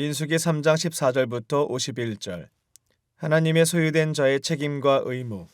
민수기 3장 14절부터 51절. 하나님의 소유된 자의 책임과 의무.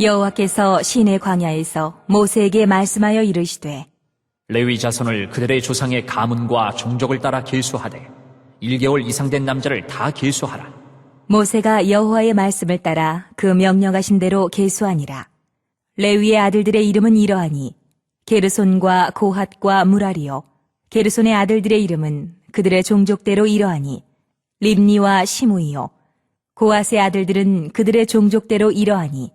여호와께서 시내 광야에서 모세에게 말씀하여 이르시되 레위 자손을 그들의 조상의 가문과 종족을 따라 계수하되 1개월 이상 된 남자를 다 계수하라. 모세가 여호와의 말씀을 따라 그 명령하신 대로 계수하니라. 레위의 아들들의 이름은 이러하니 게르손과 고핫과 무라리요 게르손의 아들들의 이름은 그들의 종족대로 이러하니 립니와 시무이요 고핫의 아들들은 그들의 종족대로 이러하니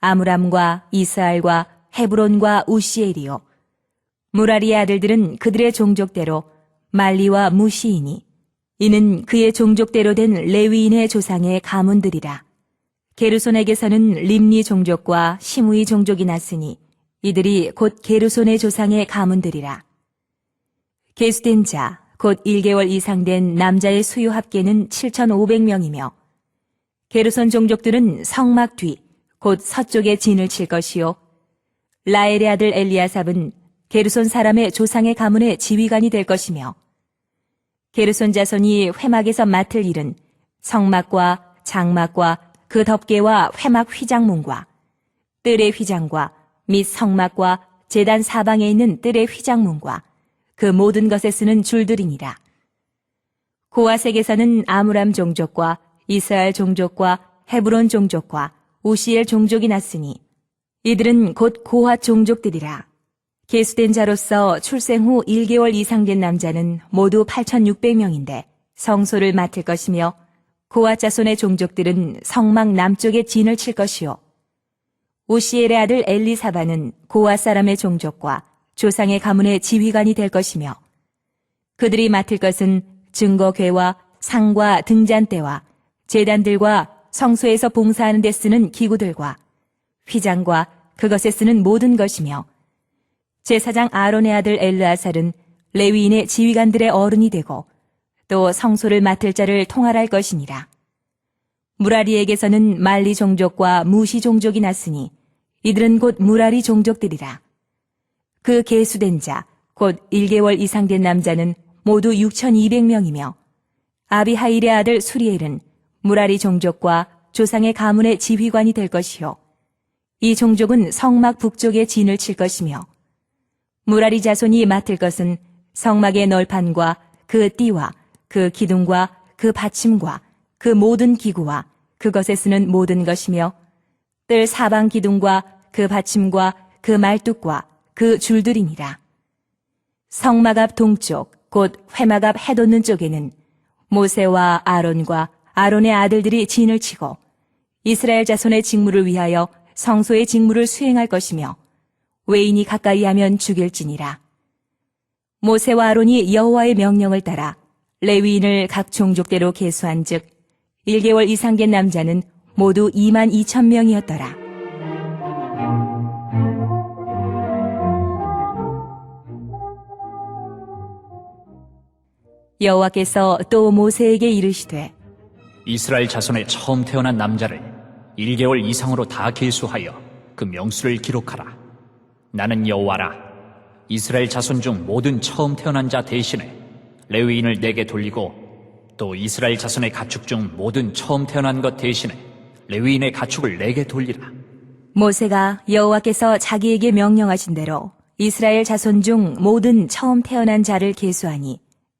아므람과 이스알과 헤브론과 우시엘이요 무라리의 아들들은 그들의 종족대로 말리와 무시이니 이는 그의 종족대로 된 레위인의 조상의 가문들이라. 게르손에게서는 림니 종족과 시무이 종족이 났으니 이들이 곧 게르손의 조상의 가문들이라. 계수된 자, 곧 1개월 이상 된 남자의 수요 합계는 7,500명이며 게르손 종족들은 성막 뒤, 곧 서쪽에 진을 칠 것이요. 라엘의 아들 엘리아삽은 게르손 사람의 조상의 가문의 지휘관이 될 것이며 게르손 자손이 회막에서 맡을 일은 성막과 장막과 그 덮개와 회막 휘장문과 뜰의 휘장과 및 성막과 재단 사방에 있는 뜰의 휘장문과 그 모든 것에 쓰는 줄들이니라. 고아색에서는 아므람 종족과 이스라엘 종족과 헤브론 종족과 우시엘 종족이 났으니 이들은 곧 고아 종족들이라. 계수된 자로서 출생 후 1개월 이상 된 남자는 모두 8,600명인데 성소를 맡을 것이며 고아 자손의 종족들은 성막 남쪽에 진을 칠 것이요. 우시엘의 아들 엘리사바는 고아 사람의 종족과 조상의 가문의 지휘관이 될 것이며 그들이 맡을 것은 증거궤와 상과 등잔대와 재단들과 성소에서 봉사하는 데 쓰는 기구들과 휘장과 그것에 쓰는 모든 것이며 제사장 아론의 아들 엘르아살은 레위인의 지휘관들의 어른이 되고 또 성소를 맡을 자를 통할할 것이니라. 무라리에게서는 말리 종족과 무시 종족이 났으니 이들은 곧 무라리 종족들이라. 그 계수된 자, 곧 1개월 이상 된 남자는 모두 6,200명이며 아비하일의 아들 수리엘은 무라리 종족과 조상의 가문의 지휘관이 될 것이요. 이 종족은 성막 북쪽에 진을 칠 것이며 무라리 자손이 맡을 것은 성막의 널판과 그 띠와 그 기둥과 그 받침과 그 모든 기구와 그것에 쓰는 모든 것이며 뜰 사방 기둥과 그 받침과 그 말뚝과 그 줄들이니라. 성막 앞 동쪽 곧 회막 앞 해돋는 쪽에는 모세와 아론과 아론의 아들들이 진을 치고 이스라엘 자손의 직무를 위하여 성소의 직무를 수행할 것이며 외인이 가까이 하면 죽일지니라. 모세와 아론이 여호와의 명령을 따라 레위인을 각 종족대로 계수한즉 1개월 이상 된 남자는 모두 2만 2천 명이었더라. 여호와께서 또 모세에게 이르시되 이스라엘 자손의 처음 태어난 남자를 1개월 이상으로 다 계수하여 그 명수를 기록하라. 나는 여호와라. 이스라엘 자손 중 모든 처음 태어난 자 대신에 레위인을 내게 돌리고 또 이스라엘 자손의 가축 중 모든 처음 태어난 것 대신에 레위인의 가축을 내게 돌리라. 모세가 여호와께서 자기에게 명령하신 대로 이스라엘 자손 중 모든 처음 태어난 자를 계수하니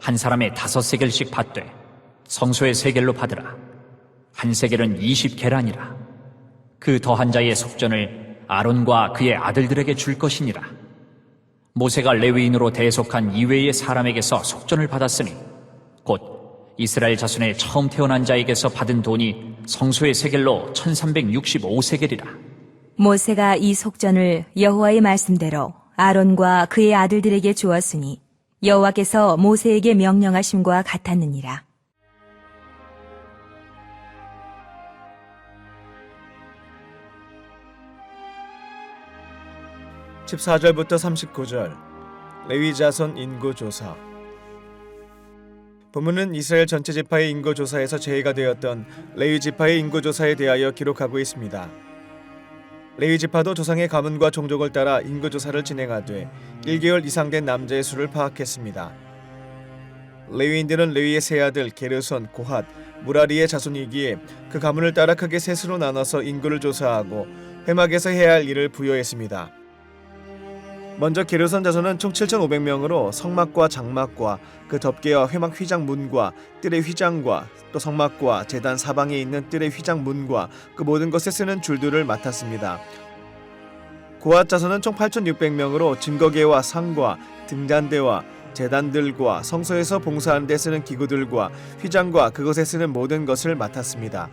한 사람의 다섯 세겔씩 받되 성소의 세겔로 받으라. 한 세겔은 20계란이라. 그 더한 자의 속전을 아론과 그의 아들들에게 줄 것이니라. 모세가 레위인으로 대속한 이외의 사람에게서 속전을 받았으니 곧 이스라엘 자손의 처음 태어난 자에게서 받은 돈이 성소의 세겔로 1365세겔이라. 모세가 이 속전을 여호와의 말씀대로 아론과 그의 아들들에게 주었으니 여호와께서 모세에게 명령하심과 같았느니라. 14절부터 39절 레위 자손 인구 조사 본문은 이스라엘 전체 지파의 인구 조사에서 제외가 되었던 레위 지파의 인구 조사에 대하여 기록하고 있습니다. 레위 지파도 조상의 가문과 종족을 따라 인구 조사를 진행하되 1개월 이상 된 남자의 수를 파악했습니다. 레위인들은 레위의 세 아들 게르손, 고핫, 무라리의 자손이기에 그 가문을 따라 크게 셋으로 나눠서 인구를 조사하고 회막에서 해야 할 일을 부여했습니다. 먼저 게르선 자손은 총 7,500명으로 성막과 장막과 그 덮개와 회막 휘장 문과 뜰의 휘장과 또 성막과 제단 사방에 있는 뜰의 휘장 문과 그 모든 것에 쓰는 줄들을 맡았습니다. 고앗 자손은 총 8,600명으로 증거계와 상과 등잔대와 제단들과 성소에서 봉사하는 데 쓰는 기구들과 휘장과 그것에 쓰는 모든 것을 맡았습니다.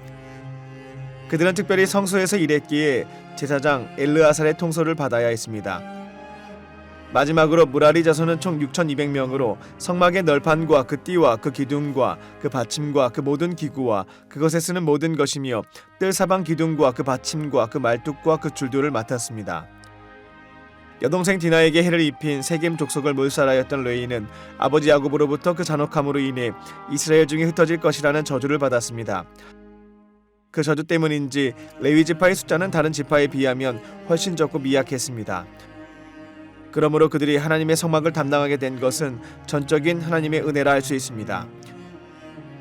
그들은 특별히 성소에서 일했기에 제사장 엘르아살의 통솔을 받아야 했습니다. 마지막으로 무라리 자손은 총 6,200명으로 성막의 널판과 그 띠와 그 기둥과 그 받침과 그 모든 기구와 그것에 쓰는 모든 것이며 뜰 사방 기둥과 그 받침과 그 말뚝과 그 줄들을 맡았습니다. 여동생 디나에게 해를 입힌 세겜 족속을 몰살하였던 레이는 아버지 야곱으로부터 그 잔혹함으로 인해 이스라엘 중에 흩어질 것이라는 저주를 받았습니다. 그 저주 때문인지 레위 지파의 숫자는 다른 지파에 비하면 훨씬 적고 미약했습니다. 그러므로 그들이 하나님의 성막을 담당하게 된 것은 전적인 하나님의 은혜라 할 수 있습니다.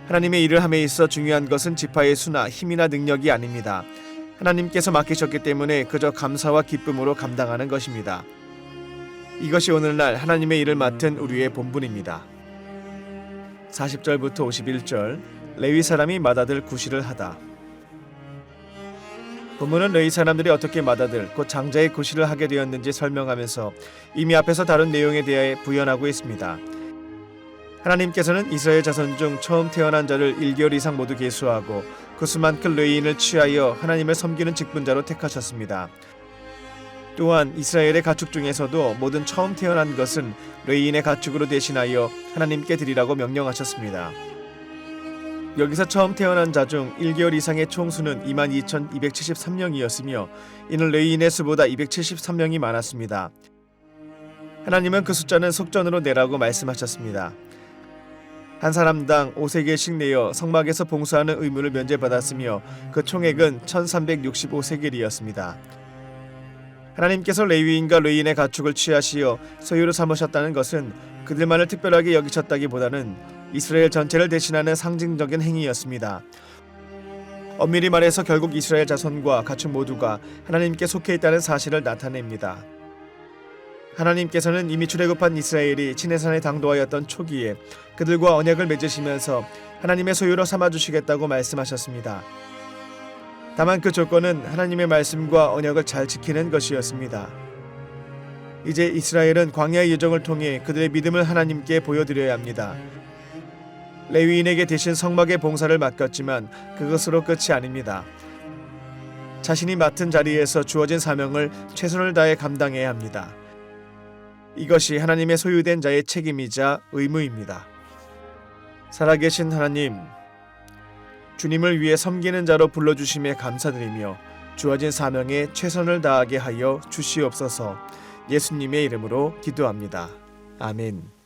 하나님의 일을 함에 있어 중요한 것은 지파의 수나 힘이나 능력이 아닙니다. 하나님께서 맡기셨기 때문에 그저 감사와 기쁨으로 감당하는 것입니다. 이것이 오늘날 하나님의 일을 맡은 우리의 본분입니다. 40절부터 51절 레위 사람이 맏아들 구시를 하다. 본문은 레위 사람들이 어떻게 맏아들 곧 장자의 구시를 하게 되었는지 설명하면서 이미 앞에서 다룬 내용에 대해 부연하고 있습니다. 하나님께서는 이스라엘 자손 중 처음 태어난 자를 1개월 이상 모두 계수하고 그 수만큼 레위인을 취하여 하나님을 섬기는 직분자로 택하셨습니다. 또한 이스라엘의 가축 중에서도 모든 처음 태어난 것은 레위인의 가축으로 대신하여 하나님께 드리라고 명령하셨습니다. 여기서 처음 태어난 자 중 1개월 이상의 총수는 22,273명이었으며 이는 레위인의 수보다 273명이 많았습니다. 하나님은 그 숫자는 속전으로 내라고 말씀하셨습니다. 한 사람당 5세겔씩 내어 성막에서 봉사하는 의무를 면제받았으며 그 총액은 1365세겔이었습니다. 하나님께서 레위인과 레위인의 가축을 취하시어 소유로 삼으셨다는 것은 그들만을 특별하게 여기셨다기보다는 이스라엘 전체를 대신하는 상징적인 행위였습니다. 엄밀히 말해서 결국 이스라엘 자손과 가축 모두가 하나님께 속해 있다는 사실을 나타냅니다. 하나님께서는 이미 출애굽한 이스라엘이 시내산에 당도하였던 초기에 그들과 언약을 맺으시면서 하나님의 소유로 삼아 주시겠다고 말씀하셨습니다. 다만 그 조건은 하나님의 말씀과 언약을 잘 지키는 것이었습니다. 이제 이스라엘은 광야의 여정을 통해 그들의 믿음을 하나님께 보여드려야 합니다. 레위인에게 대신 성막의 봉사를 맡겼지만 그것으로 끝이 아닙니다. 자신이 맡은 자리에서 주어진 사명을 최선을 다해 감당해야 합니다. 이것이 하나님의 소유된 자의 책임이자 의무입니다. 살아계신 하나님, 주님을 위해 섬기는 자로 불러주심에 감사드리며 주어진 사명에 최선을 다하게 하여 주시옵소서 예수님의 이름으로 기도합니다. 아멘.